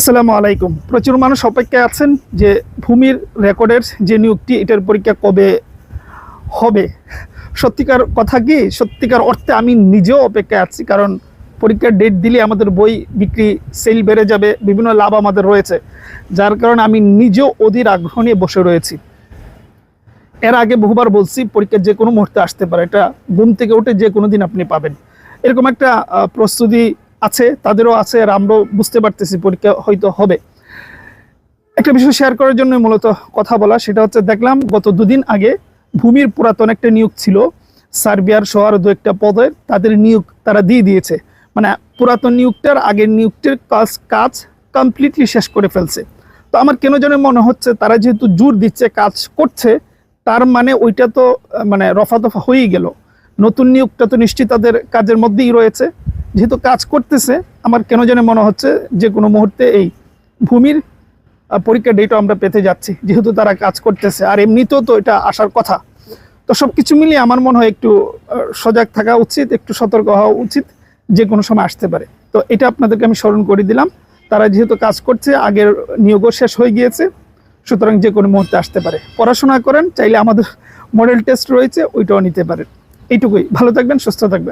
আসসালামু আলাইকুম। প্রচুর মানুষ অপেক্ষায় আছেন যে ভূমির রেকর্ডের যে নিয়োগটি, এটার পরীক্ষা কবে হবে? সত্যিকার কথা কি? সত্যিকার অর্থে আমি নিজেও অপেক্ষায় আছি, কারণ পরীক্ষার ডেট দিলে আমাদের বই বিক্রি সেল বেড়ে যাবে, বিভিন্ন লাভ আমাদের রয়েছে। যার কারণে আমি নিজেও অধীর আগ্রহ নিয়ে বসে রয়েছি। এর আগে বহুবার বলছি, পরীক্ষা যে কোনো মুহূর্তে আসতে পারে। এটা ঘুম থেকে উঠে যে কোনো দিন আপনি পাবেন। এরকম একটা প্রস্তুতি আছে, তাদেরও আছে আর আমরাও বুঝতে পারতেছি পরীক্ষা হয়তো হবে। একটা বিষয় শেয়ার করার জন্য মূলত কথা বলা, সেটা হচ্ছে দেখলাম গত দুদিন আগে ভূমির পুরাতন একটা নিয়োগ ছিল, সার্বিয়ার সহ দু একটা পদের তাদের নিয়োগ তারা দিয়ে দিয়েছে। মানে পুরাতন নিয়োগটার আগের নিয়োগটির কাজ কাজ কমপ্লিটলি শেষ করে ফেলছে। তো আমার কেন যেন মনে হচ্ছে তারা যেহেতু জোর দিচ্ছে, কাজ করছে, তার মানে ওইটা তো মানে রফা দফা হয়েই গেল। নতুন নিয়োগটা তো নিশ্চিত তাদের কাজের মধ্যেই রয়েছে। যেহেতু কাজ করতেছে, আমার কেন যেন মনে হচ্ছে যে কোনো মুহূর্তে এই ভূমির পরীক্ষা ডেটও আমরা পেতে যাচ্ছি, যেহেতু তারা কাজ করতেছে। আর এমনিতেও তো এটা আসার কথা। তো সব কিছু মিলিয়ে আমার মনে হয় একটু সজাগ থাকা উচিত, একটু সতর্ক হওয়া উচিত, যে কোনো সময় আসতে পারে। তো এটা আপনাদেরকে আমি স্মরণ করে দিলাম। তারা যেহেতু কাজ করছে, আগের নিয়োগও শেষ হয়ে গিয়েছে, সুতরাং যে কোনো মুহূর্তে আসতে পারে। পড়াশোনা করেন, চাইলে আমাদের মডেল টেস্ট রয়েছে, ওইটাও নিতে পারেন। এইটুকুই। ভালো থাকবেন, সুস্থ থাকবেন।